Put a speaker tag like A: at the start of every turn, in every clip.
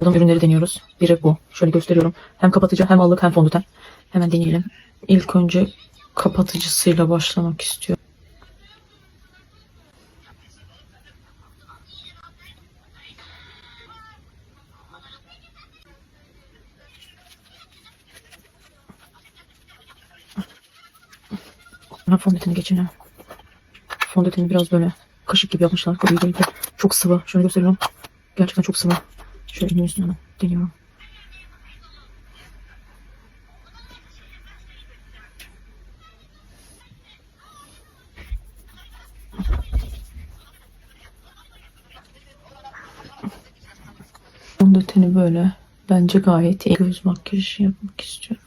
A: Aldığım ürünleri deniyoruz. Biri bu. Şöyle gösteriyorum. Hem kapatıcı hem allık hem fondöten. Hemen deneyelim. İlk önce kapatıcısıyla başlamak istiyorum. Sonra fondöteni geçelim. Fondöteni biraz böyle kaşık gibi yapmışlar. Koyu değil de çok sıvı. Şöyle gösteriyorum. Gerçekten çok sıvı. Şöyle üstüne deniyorum. Fondöteni böyle bence gayet iyi. Göz makyajı yapmak istiyorum.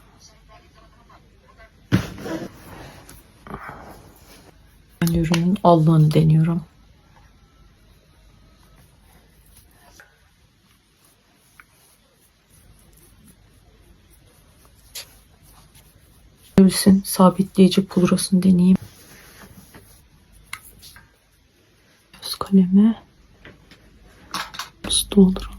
A: Ben ürünün allığını deniyorum. Ölsün sabitleyici pudrasını deneyeyim. Göz kalemi. Nasıl dolduralım?